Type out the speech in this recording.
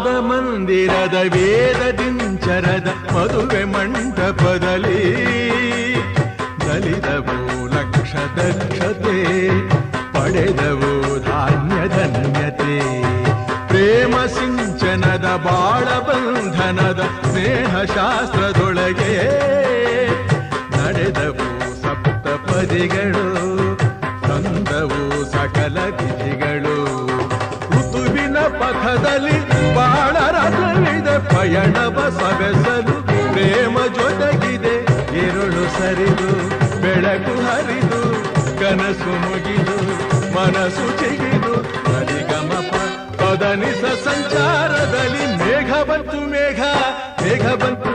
ನಾದ ಮಂದಿರದ ವೇದದಿಂಚರದ ಮದುವೆ ಮಂಟಪದಲ್ಲಿ ದಲಿತವು ಲಕ್ಷ ದಕ್ಷತೆ ಪಡೆದವು ಧಾನ್ಯ ಧನ್ಯತೆ. ಪ್ರೇಮ ಸಿಂಚನದ ಬಾಳ ಬಂಧನದ ಸ್ನೇಹ ಶಾಸ್ತ್ರದೊಳಗೆ ನಡೆದವು ಸಪ್ತ ಪದಿಗಳು ಪಥದಲ್ಲಿ ಬಾಳ ರಥವಿದೆ ಪಯಣವ ಸವೆಸಲು ಪ್ರೇಮ ಜೊತೆಗಿದೆ. ಇರುಳು ಸರಿದು, ಬೆಳಕು ಹರಿದು, ಕನಸು ಮುಗಿದು, ಮನಸ್ಸು ಚಿಗಿದು. ಸರಿಗಮಪ ಪದನಿಸ ಸಂಚಾರದಲ್ಲಿ ಮೇಘ ಬಂತು ಮೇಘ ಮೇಘ ಬಂತು